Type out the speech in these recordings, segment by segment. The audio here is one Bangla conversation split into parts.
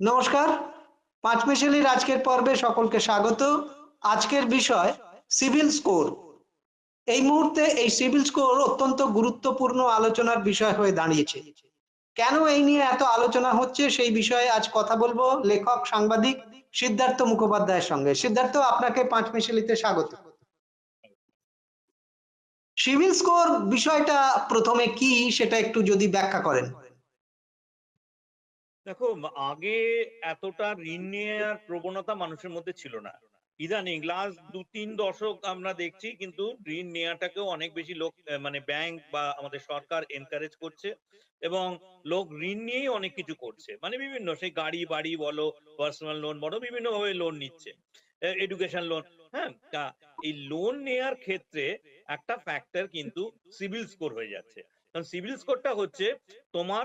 নমস্কার। পাঁচ মিশালির আজকের পর্বে সকলকে স্বাগত। আজকের বিষয় সিভিল স্কোর। এই মুহূর্তে এই সিভিল স্কোর অত্যন্ত গুরুত্বপূর্ণ আলোচনার বিষয় হয়ে দাঁড়িয়েছে। কেন এই নিয়ে এত আলোচনা হচ্ছে সেই বিষয়ে আজ কথা বলব লেখক, সাংবাদিক সিদ্ধার্থ মুখোপাধ্যায়ের সঙ্গে। সিদ্ধার্থ, আপনাকে পাঁচ মিশালিতে স্বাগত। সিভিল স্কোর বিষয়টা প্রথমে কি সেটা একটু যদি ব্যাখ্যা করেন। দেখো আগে এতটা ঋণ নেওয়ার প্রবণতা মানুষের মধ্যে ছিল না। ইদানিং লাস্ট দু তিন দশক আমরা দেখছি কিন্তু ঋণ নেওয়াটাকেও অনেক বেশি লোক মানে ব্যাংক বা আমাদের সরকার এনকারেজ করছে এবং লোক ঋণ নিয়েই অনেক কিছু করছে। মানে বিভিন্ন, সেই গাড়ি বাড়ি বলো পার্সোনাল লোন বলো বিভিন্ন ভাবে লোন নিচ্ছে এডুকেশন লোন হ্যাঁ? তা এই লোন নেয়ার ক্ষেত্রে একটা ফ্যাক্টর কিন্তু সিভিল স্কোর হয়ে যাচ্ছে। কারণ সিভিল স্কোরটা হচ্ছে তোমার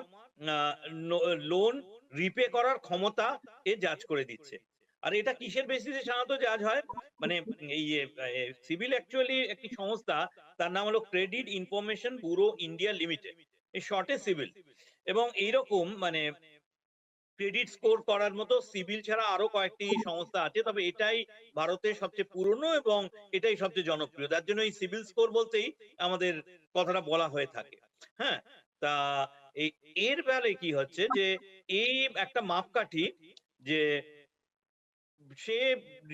লোন রিপে করার ক্ষমতা এ জাজ করে দিচ্ছে। আর এটা কিসের বেসিসে সাধারণত জাজ হয়? মানে এই সিভিল অ্যাকচুয়ালি একটি সংস্থা, তার নাম হলো credit information bureau India limited এই শর্টে সিভিল এবং এইরকম মানে ক্রেডিট স্কোর করার মতো সিভিল ছাড়া আরও কয়েকটি সংস্থা আছে, তবে এটাই ভারতের সবচেয়ে পুরনো এবং এটাই সবচেয়ে জনপ্রিয়। তার জন্য এই সিভিল স্কোর বলতেই আমাদের কথাটা বলা হয়ে থাকে। হ্যাঁ? তা এই এর বেলায় কি হচ্ছে যে এই একটা মাপকাঠি যে সে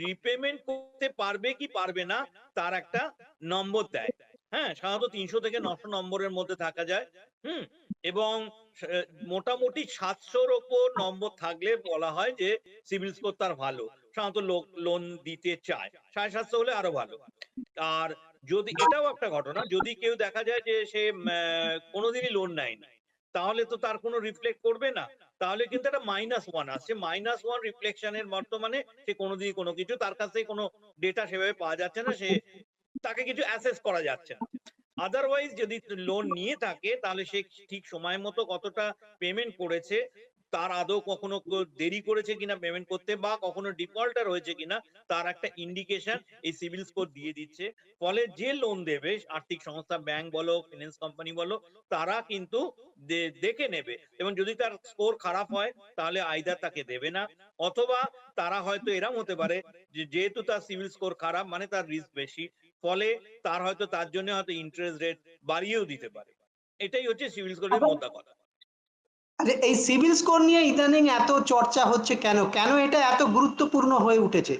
রিপেমেন্ট করতে পারবে কি পারবে না, তার একটা নম্বর দেয়। হ্যাঁ সাধারণত তিনশো থেকে নশো নম্বরের মধ্যে থাকা যায়। হুম, এবং মোটামুটি সাতশোর ওপর নম্বর থাকলে বলা হয় যে সিভিল স্কোর তার ভালো। সাধারণত লোক লোন দিতে চায়, সাড়ে সাতশো হলে আরও ভালো। আর যদি এটাও একটা ঘটনা, যদি কেউ দেখা যায় যে সে কোনোদিনই লোন নেয়নি তাহলে তো তার কোনো রিফ্লেক্ট করবে না। তাহলে কিন্তু একটা মাইনাস ওয়ান আসছে মাইনাস ওয়ান রিফ্লেকশনের বর্তমানে সে কোনোদিনই কোনো কিছু তার কাছে কোনো ডেটা সেভাবে পাওয়া যাচ্ছে না। সে তাকে কিছু অ্যাসেস করা যাচ্ছে না। আদারওয়াইজ যদি লোন নিয়ে থাকে, তাহলে সে ঠিক সময় মতো কতটা পেমেন্ট করেছে তার আদৌ কখনো দেরি করেছে কিনা পেমেন্ট করতে বা কখনো ডিফল্টার হয়েছে কিনা তার একটা ইন্ডিকেশন এই সিভিল স্কোর দিয়ে দিচ্ছে। ফলে যে লোন দেবে আর্থিক সংস্থা ব্যাংক বলো ফিনান্স কোম্পানি বলো তারা কিন্তু দেখে নেবে। এবং যদি তার স্কোর খারাপ হয় তাহলে আইদার তাকে দেবে না অথবা তারা হয়তো এরম হতে পারে যে যেহেতু তার সিভিল স্কোর খারাপ মানে তার রিস্ক বেশি ফলে তার হয়তো তার জন্য হয়তো ইন্টারেস্ট রেট বাড়িয়েও দিতে পারে। এটাই হচ্ছে সিভিল স্কোরের মোদ্দা কথা। আরে এই সিভিল স্কোর নিয়ে ইদানিং এত চর্চা হচ্ছে কেন? কেন এটা এত গুরুত্বপূর্ণ হয়ে উঠেছে?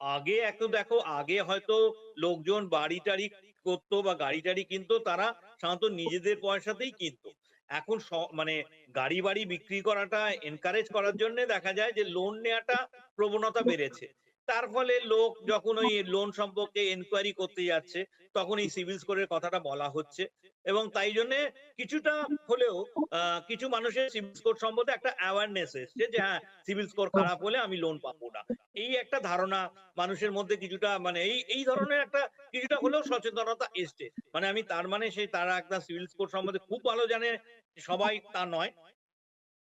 আগে এত দেখো, আগে হয়তো লোকজন বাড়ি টাড়ি করতো বা গাড়ি টাড়ি কিনতো, তারা সাধারণত নিজেদের পয়সাতেই কিনতো। এখন মানে গাড়ি বাড়ি বিক্রি করাটা এনকারেজ করার জন্য দেখা যায় যে লোন নেওয়াটা প্রবণতা বেড়েছে। তার ফলে লোক যখন ওই লোন সম্পর্কে এনকোয়ারি করতে যাচ্ছে, তখন এই সিভিল স্কোরের কথাটা বলা হচ্ছে। এবং তাই জন্য কিছুটা হলেও কিছু মানুষের সিভিল স্কোর সম্বন্ধে একটা অ্যাওয়ারনেস এসছে যে হ্যাঁ সিভিল স্কোর খারাপ হলে আমি লোন পাবো না। এই একটা ধারণা মানুষের মধ্যে কিছুটা মানে এই এই ধরনের একটা কিছুটা হলেও সচেতনতা এসছে। মানে আমি তার মানে সেই, তারা একটা সিভিল স্কোর সম্বন্ধে খুব ভালো জানে, সবাই তা নয়।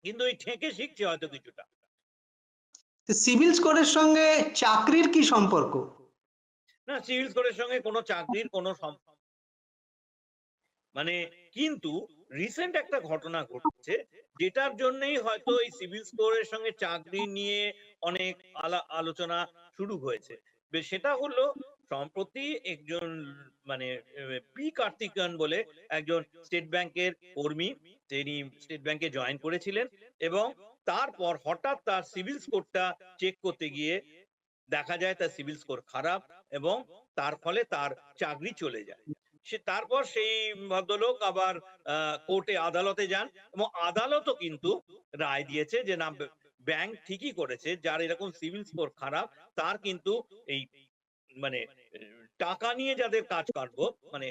কিন্তু এই ঠেকে শিখছে হয়তো কিছুটা। সিভিল স্কোরের সঙ্গে চাকরির কি সম্পর্ক? না, সিভিল স্কোরের সঙ্গে কোনো চাকরির কোনো সম- মানে কিন্তু রিসেন্ট একটা ঘটনা ঘটছে, যেটার জন্যই হয়তো এই সিভিল স্কোরের সঙ্গে চাকরি নিয়ে অনেক আলা- আলোচনা শুরু হয়েছে। সেটা হলো সম্প্রতি একজন মানে পি কার্তিকন বলে একজন স্টেট ব্যাংকের কর্মী, তিনি স্টেট ব্যাংকে জয়েন করেছিলেন এবং তারপর হঠাৎ তার সিভিল স্কোরটা চেক করতে গিয়ে দেখা যায় তার সিভিল স্কোর খারাপ এবং তার ফলে তার চাকরি চলে যায়। সে তারপর সেই ভদ্রলোক আবার কোর্টে আদালতে যান এবং আদালতও কিন্তু রায় দিয়েছে যে না, ব্যাংক ঠিকই করেছে, যার এরকম সিভিল স্কোর খারাপ, তার কিন্তু এই মানে টাকা নিয়ে যাদের কাজ কাটবো মানে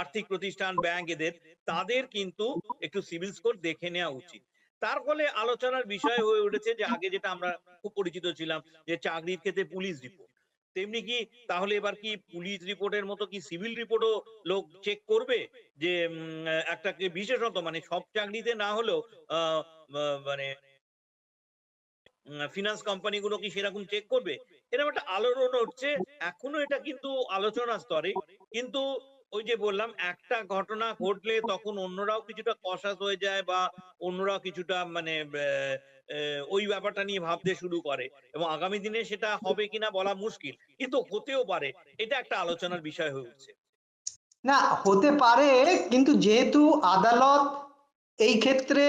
আর্থিক প্রতিষ্ঠান, ব্যাংক এদের, তাদের কিন্তু একটু সিভিল স্কোর দেখে নেওয়া উচিত। তার ফলে আলোচনার বিষয় হয়ে উঠেছে যে আগে যেটা আমরা খুব পরিচিত ছিলাম, যে চাকরির ক্ষেত্রে পুলিশ রিপোর্ট তেমনি কি তাহলে এবার কি পুলিশ রিপোর্টের মতো কি সিভিল রিপোর্টও লোক চেক করবে? যে একটা বিশেষত মানে সব চাকরিতে না হলেও মানে ফিনান্স কোম্পানিগুলো কি সেরকম চেক করবে? এরকম একটা আলোড়ন হচ্ছে এখনও এটা কিন্তু আলোচনা স্তরে। কিন্তু ওই যে বললাম একটা ঘটনা ঘটলে তখন অন্যরাও কিছুটা কষাস হয়ে যায় বা অন্যরাও কিছুটা মানে ওই ব্যাপারটা নিয়ে ভাবতে শুরু করে এবং আগামী দিনে সেটা হবে কিনা বলা মুশকিল কিন্তু হতেও পারে। এটা একটা আলোচনার বিষয় হয়ে উঠছে। না হতে পারে কিন্তু যেহেতু আদালত এই ক্ষেত্রে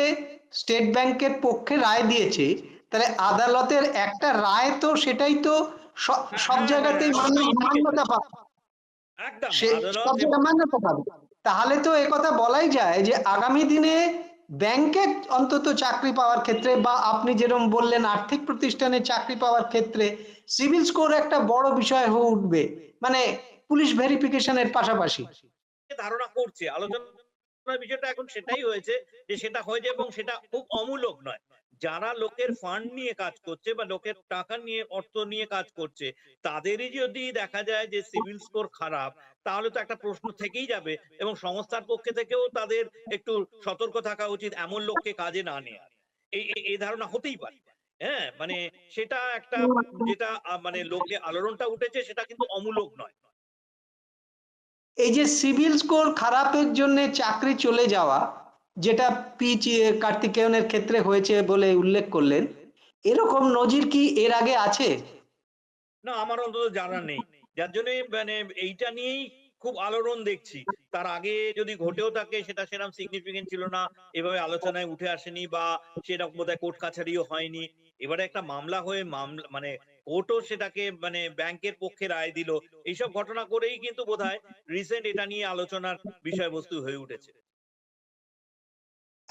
স্টেট ব্যাংকের পক্ষে রায় দিয়েছে তাহলে আদালতের একটা রায় তো সেটাই তো সব হ্যাঁ, জায়গাতেই হ্যাঁ, মান্যতা পাবে। একদম তাহলে তো একথা বলাই যায় যে আগামী দিনে ব্যাংকে অন্তত চাকরি পাওয়ার ক্ষেত্রে বা আপনি যেরকম বললেন আর্থিক প্রতিষ্ঠানে চাকরি পাওয়ার ক্ষেত্রে সিভিল স্কোর একটা বড় বিষয় হয়ে উঠবে মানে পুলিশ ভেরিফিকেশনের পাশাপাশি। ধারণা করছে আলোচনার বিষয়টা এখন সেটাই হয়েছে যে সেটা হয়েছে এবং সেটা খুব অমূলক নয়। যারা লোকের ফান্ড নিয়ে কাজ করছে বা লোকের টাকা নিয়ে, অর্থ নিয়ে কাজ করছে, তাদেরই যদি দেখা যায় যে সিভিল স্কোর খারাপ, তাহলে তো একটা প্রশ্ন থেকেই যাবে এবং সংস্থার পক্ষে থেকেও তাদের একটু সতর্ক থাকা উচিত এমন লোককে কাজে না নেওয়া এই, এই- এই ধারণা হতেই পারে। হ্যাঁ মানে সেটা একটা যেটা মানে লোকে আলোড়নটা উঠেছে সেটা কিন্তু অমূলক নয়। এই যে সিভিল স্কোর খারাপের জন্য চাকরি চলে যাওয়া যেটা পিচ কার্তিকেয়নের ক্ষেত্রে হয়েছে বলে উল্লেখ করলেন, এরকম নজির কি এর আগে আছে? না, আমার অন্তত জানা নেই। যার জন্য মানে এইটা নিয়েই খুব আলোড়ন দেখছি। তার আগে যদি ঘটেও থাকে, সেটা সেরকম সিগনিফিকেন্ট ছিল না। এভাবে আলোচনায় উঠে আসেনি বা সেরকম বোধহয় কোর্ট কাছারিও হয়নি। এবারে একটা মামলা হয়ে মামলা মানে কোর্টও সেটাকে মানে ব্যাংকের পক্ষে রায় দিল। এইসব ঘটনা করেই কিন্তু বোধহয় রিসেন্ট এটা নিয়ে আলোচনার বিষয়বস্তু হয়ে উঠেছে।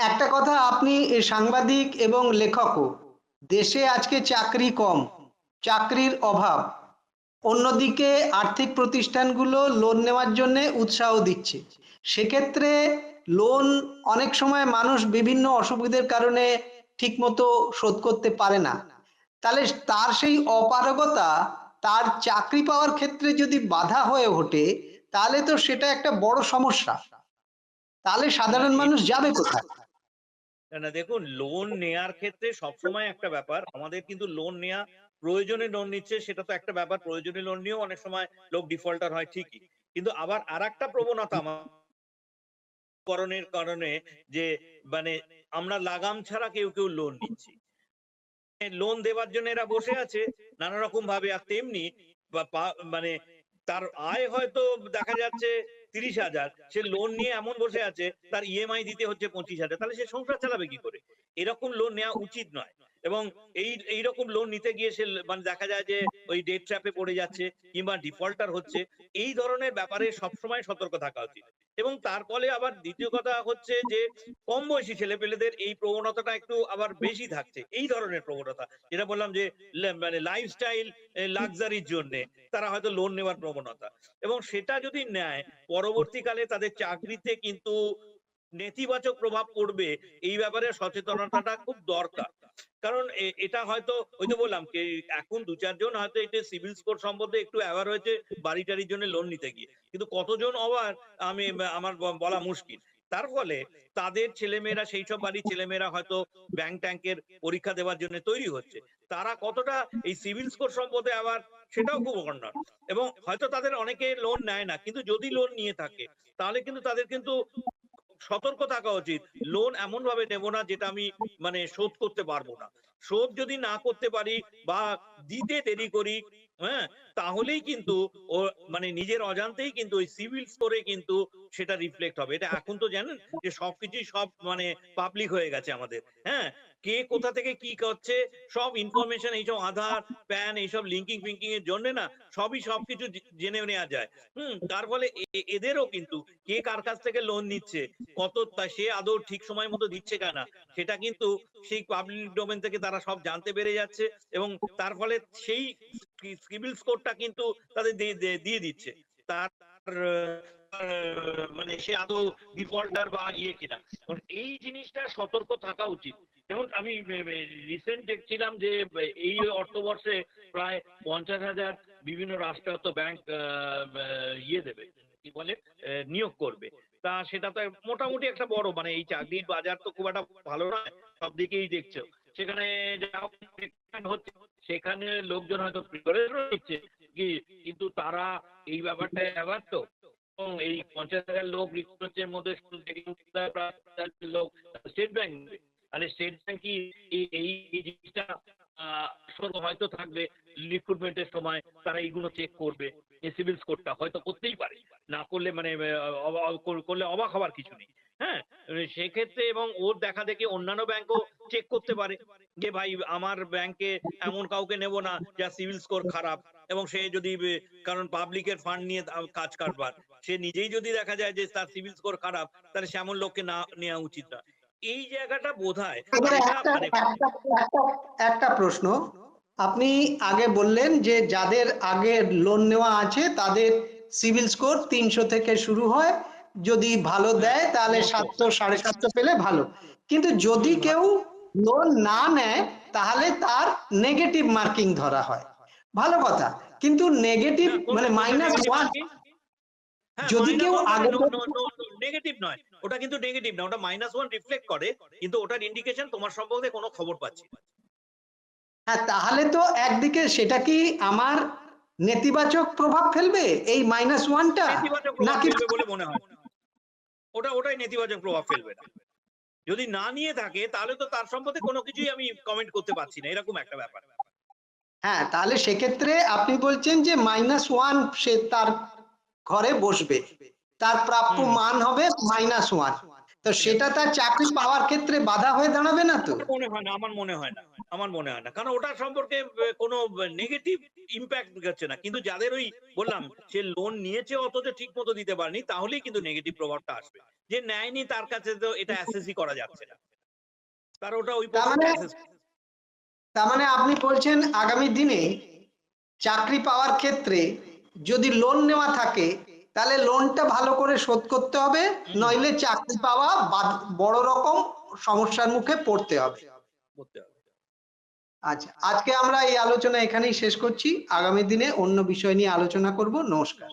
একটা কথা, আপনি সাংবাদিক এবং লেখকও। দেশে আজকে চাকরি কম, চাকরির অভাব। অন্যদিকে আর্থিক প্রতিষ্ঠানগুলো লোন নেওয়ার জন্য উৎসাহ দিচ্ছে। সেক্ষেত্রে লোন অনেক সময় মানুষ বিভিন্ন অসুবিধার কারণে ঠিকমতো শোধ করতে পারে না। তাহলে তার সেই অপারগতা, তার চাকরি পাওয়ার ক্ষেত্রে যদি বাধা হয়ে ওঠে, তাহলে তো সেটা একটা বড় সমস্যা। তাহলে সাধারণ মানুষ যাবে কোথায়? না দেখুন লোন নেয়ার ক্ষেত্রে সবসময় একটা ব্যাপার আমাদের কিন্তু লোন নেয়া প্রয়োজনে লোন নিচ্ছে সেটা তো একটা ব্যাপার প্রয়োজনে লোন নিয়েও অনেক সময় লোক ডিফল্টার হয় ঠিকই। কিন্তু আবার আর একটা প্রবণতা আমার করণের কারণে যে মানে আমরা লাগাম ছাড়া কেউ কেউ লোন নিচ্ছি। লোন দেওয়ার জন্য এরা বসে আছে নানা রকম ভাবে আর তেমনি মানে তার আয় হয়তো দেখা যাচ্ছে তিরিশ হাজার। সে লোন নিয়ে এমন বসে আছে, তার ইএমআই দিতে হচ্ছে পঁচিশ হাজার। তাহলে সে সংসার চালাবে কি করে? এরকম লোন নেওয়া উচিত নয়। এবং এই, এইরকম লোন নিতে গিয়ে সে মানে দেখা যায় যে ওই ডেট ট্র্যাপে পড়ে যাচ্ছে কিংবা ডিফল্টার হচ্ছে, এই ধরনের ব্যাপারে সবসময় সতর্ক থাকা উচিত। এবং তার ফলে আবার দ্বিতীয় কথা হচ্ছে যে কম বয়সী ছেলেপেলেদের এই প্রবণতাটা একটু আবার বেশি থাকছে, এই ধরনের প্রবণতা। যেটা বললাম যে মানে লাইফস্টাইল লাক্সারির জন্য তারা হয়তো লোন নেওয়ার প্রবণতা। এবং সেটা যদি নেয়, পরবর্তীকালে তাদের চাকরিতে কিন্তু নেতিবাচক প্রভাব পড়বে, এই ব্যাপারে সচেতনতাটা খুব দরকার। কারণ এটা হয়তো ওই তো বললাম যে এখন দু চারজন হয়তো এটা সিভিল স্কোর সম্বন্ধে একটু অ্যাওয়ার হয়েছে বাড়ি টাড়ির জন্য লোন নিতে গিয়ে। কিন্তু কতজন অবার আমি, আমার বলা মুশকিল। তার ফলে তাদের ছেলেমেয়েরা, সেই সব বাড়ির ছেলেমেয়েরা হয়তো ব্যাংক ট্যাঙ্কের পরীক্ষা দেওয়ার জন্য তৈরি হচ্ছে। তারা কতটা এই সিভিল স্কোর সম্পর্কে আবার সেটাও খুব অন্যান্য এবং হয়তো তাদের অনেকে লোন নেয় না, কিন্তু যদি লোন নিয়ে থাকে, তাহলে কিন্তু তাদের কিন্তু সতর্ক থাকা উচিত। লোন এমন ভাবে নেব না যেটা আমি মানে শোধ করতে পারব না। শোধ যদি না করতে পারি বা দিতে দেরি করি হ্যাঁ? তাহলেই কিন্তু ও মানে নিজের অজান্তেই কিন্তু ওই সিভিল স্কোরে কিন্তু সেটা রিফ্লেক্ট হবে। এটা এখন তো জানেন যে সবকিছুই সব মানে পাবলিক হয়ে গেছে আমাদের হ্যাঁ? কে কোথা থেকে কি করছে, সব ইনফরমেশন এইসব আধার প্যান এইসব লিঙ্কিং ফিঙ্কিং এর জন্য না সবই সবকিছু জেনে নেওয়া যায়। হুম, তার ফলে এদেরও কিন্তু কে কার কাছ থেকে লোন নিচ্ছে, কত সে আদৌ ঠিক সময় মতো দিচ্ছে কেনা, সেটা কিন্তু সেই পাবলিক ডোমেন থেকে তারা সব জানতে পেরে যাচ্ছে এবং তার ফলে সেই সিভিল স্কোরটা কিন্তু তাদের দিয়ে- দিচ্ছে। তার মানে সে আদৌ ডিফল্টার বা ইয়ে কিনা। এই জিনিসটা সতর্ক থাকা উচিত। যেমন আমি রিসেন্ট দেখছিলাম যে এই অর্থবর্ষে প্রায় পঞ্চাশ হাজার বিভিন্ন রাষ্ট্রায়ত্ত ব্যাংক ইয়ে দেবে, কি বলে নিয়োগ করবে। তা সেটা তো মোটামুটি একটা বড় মানে এই চাকরির বাজার তো খুব একটা ভালো নয়, সব দিকেই দেখছ। সেখানে হচ্ছে সেখানে লোকজন হয়তো কি? কিন্তু তারা এই ব্যাপারটা আবার তো। এই পঞ্চাশ হাজার লোক রিক্রুটের মধ্যে লোক স্টেট ব্যাংক মানে স্টেট ব্যাংক কি এই- জিনিসটা হয়তো থাকবে রিক্রুটমেন্টের সময়, তারা এইগুলো চেক করবে সিভিল স্কোরটা হয়তো করতেই পারে। না করলে মানে করলে অবাক হওয়ার কিছু নেই। হ্যাঁ? সেক্ষেত্রে এবং ওর দেখা দেখে অন্যান্য ব্যাংকও চেক করতে পারে। যে ভাই আমার ব্যাংকে এমন কাউকে নেব না যার সিভিল স্কোর খারাপ। এবং সে যদি কারণ পাবলিকের ফান্ড নিয়ে কাজ কারবার। সে নিজেই যদি দেখা যায় যে তার সিভিল স্কোর খারাপ তাহলে সে এমন লোককে না নেওয়া উচিত না। এই জায়গাটা বোধ হয় একটা মানে একটা প্রশ্ন। আপনি আগে বললেন যে যাদের আগে লোন নেওয়া আছে তাদের সিভিল স্কোর তিনশো থেকে শুরু হয়। যদি ভালো দেয় তাহলে সাতশো সাড়ে সাতশো পেলে ভালো। কিন্তু যদি কেউ লোন না নেয় তাহলে তার নেগেটিভ মার্কিং ধরা হয়। ভালো কথা। কিন্তু নেগেটিভ মানে মাইনাস ওয়ান যদি কেউ আগে নেগেটিভ নয়। ওটা কিন্তু নেগেটিভ না ওটা মাইনাস ওয়ান রিফ্লেক্ট করে কিন্তু ওটার ইন্ডিকেশন তোমার সম্বন্ধে কোনো খবর পাচ্ছি হ্যাঁ তাহলে তো একদিকে সেটা কি আমার নেতিবাচক প্রভাব ফেলবে? এই মাইনাস ওয়ানটা নাকি বলে মনে হয়। ওটা ওটাই নেতিবাচক প্রভাব ফেলবে না। যদি না নিয়ে থাকে তাহলে তো তার সম্পর্কে কোনো কিছুই আমি কমেন্ট করতে পারছি না। এরকম একটা ব্যাপার। হ্যাঁ তাহলে সেক্ষেত্রে আপনি বলছেন যে মাইনাস ওয়ান সে তার ঘরে বসবে। তার প্রাপ্য মান হবে মাইনাস ওয়ান তো সেটা তার চাকরি পাওয়ার ক্ষেত্রে বাধা হয়ে দাঁড়াবে না তো? মনে হয় না আমার মনে হয় না আমার মনে হয় না। কারণ ওটার সম্পর্কে কোনো নেগেটিভ ইম্প্যাক্ট হচ্ছে না। কিন্তু যাদের ওই বললাম সে লোন নিয়েছে অথচ ঠিক মতো দিতে পারেনি তাহলেই কিন্তু নেগেটিভ প্রভাবটা আসবে। যে নেয়নি তার কাছে তো এটা অ্যাসেসই করা যাচ্ছে না। তার ওটা ওই মানে- তার মানে আপনি বলছেন আগামী দিনে চাকরি পাওয়ার ক্ষেত্রে যদি লোন নেওয়া থাকে তাহলে লোনটা ভালো করে শোধ করতে হবে নইলে চাকরি পাওয়া বড় রকম সমস্যার মুখে পড়তে হবে। আচ্ছা আজকে আমরা এই আলোচনা এখানেই শেষ করছি। আগামী দিনে অন্য বিষয় নিয়ে আলোচনা করব। নমস্কার।